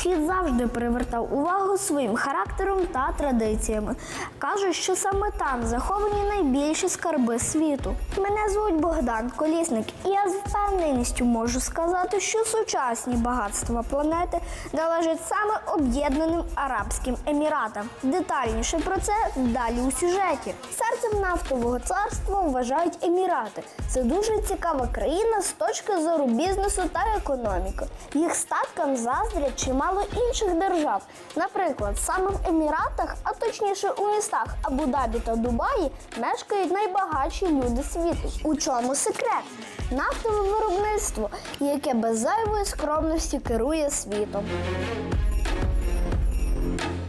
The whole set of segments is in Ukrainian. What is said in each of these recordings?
Схід завжди привертав увагу своїм характером та традиціями. Кажуть, що саме там заховані найбільші скарби світу. Мене звуть Богдан Колісник, і я з впевненістю можу сказати, що сучасні багатства планети належать саме Об'єднаним Арабським Еміратам. Детальніше про це далі у сюжеті. Серцем нафтового царства вважають Емірати. Це дуже цікава країна з точки зору бізнесу та економіки. Їх статкам заздрять чимало інших держав. Наприклад, саме в Еміратах, а точніше у містах Абу-Дабі та Дубаї, мешкають найбагатші люди світу. У чому секрет? Нафтове виробництво, яке без зайвої скромності керує світом.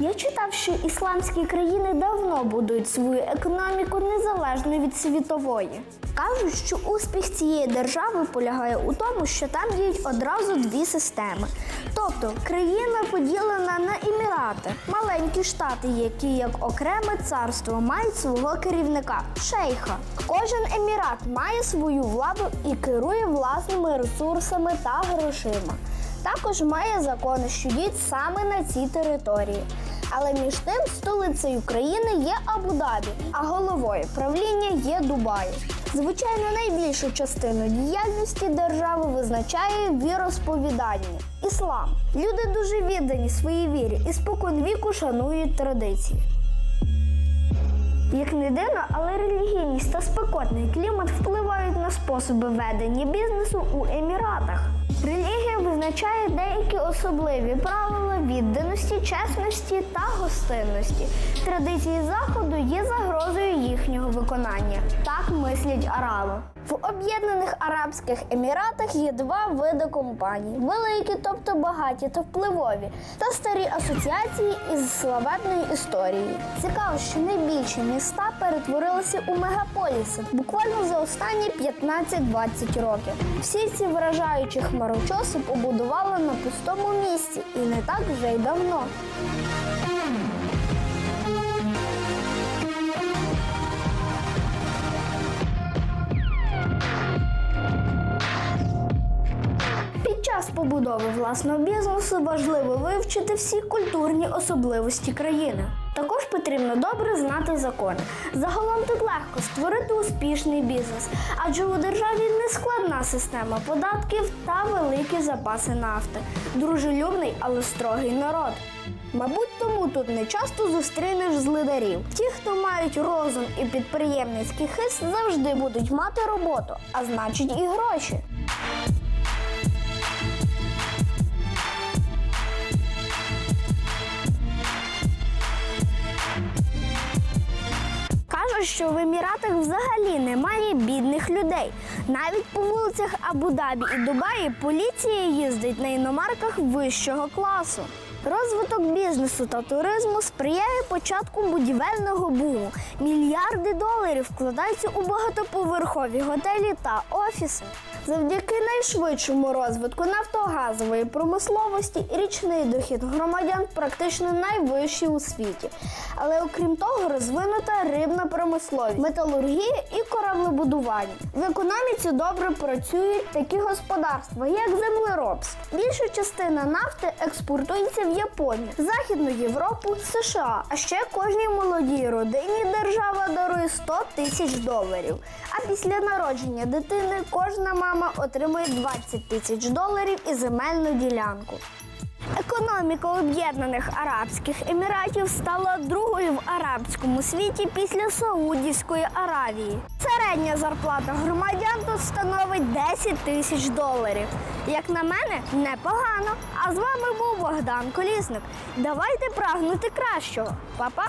Я читав, що ісламські країни давно будують свою економіку незалежно від світової. Кажуть, що успіх цієї держави полягає у тому, що там діють одразу дві системи. Тобто країна поділена на емірати, маленькі штати, які як окреме царство мають свого керівника шейха. Кожен емірат має свою владу і керує власними ресурсами та грошима. Також має закони, що діють саме на цій території. Але між тим столицею країни є Абу-Дабі, а головою правління є Дубай. Звичайно, найбільшу частину діяльності держави визначає віросповідання іслам. Люди дуже віддані своїй вірі і спокон віку шанують традиції. Як не дивно, але релігійність та спекотний клімат впливають на способи ведення бізнесу у Еміратах. Релігія визначає деякі особливі правила відданості, чесності та гостинності. Традиції заходу є загрозою їхнього виконання. Так мислять араби. В Об'єднаних Арабських Еміратах є два види компаній: великі, тобто багаті та впливові, та старі асоціації із славетною історією. Цікаво, що найбільші міста перетворилися у мегаполіси буквально за останні 15-20 років. Всі ці вражаючі хмарочоси побудували на пустому місці і не так вже й давно. Час побудови власного бізнесу важливо вивчити всі культурні особливості країни. Також потрібно добре знати закони. Загалом тут легко створити успішний бізнес, адже у державі не складна система податків та великі запаси нафти. Дружелюбний, але строгий народ. Мабуть, тому тут не часто зустрінеш злидарів. Ті, хто мають розум і підприємницький хист, завжди будуть мати роботу, а значить і гроші. Що в Еміратах взагалі немає бідних людей. Навіть по вулицях Абу-Дабі і Дубаї поліція їздить на іномарках вищого класу. Розвиток бізнесу та туризму сприяє початку будівельного буму. Мільярди доларів вкладаються у багатоповерхові готелі та офіси. Завдяки найшвидшому розвитку нафтогазової промисловості річний дохід громадян практично найвищий у світі. Але окрім того, розвинута рибна промисловість, металургія і кораблебудування. В економіці добре працюють такі господарства, як землеробство. Більша частина нафти експортується в Японію, Західну Європу, США. А ще кожній молодій родині держава дарує 100 тисяч доларів. А після народження дитини кожна мама отримує 20 тисяч доларів і земельну ділянку. Економіка Об'єднаних Арабських Еміратів стала другою в арабському світі після Саудівської Аравії. Середня зарплата громадян тут становить 10 тисяч доларів. Як на мене, непогано. А з вами був Богдан Колісник. Давайте прагнути кращого. Па-па!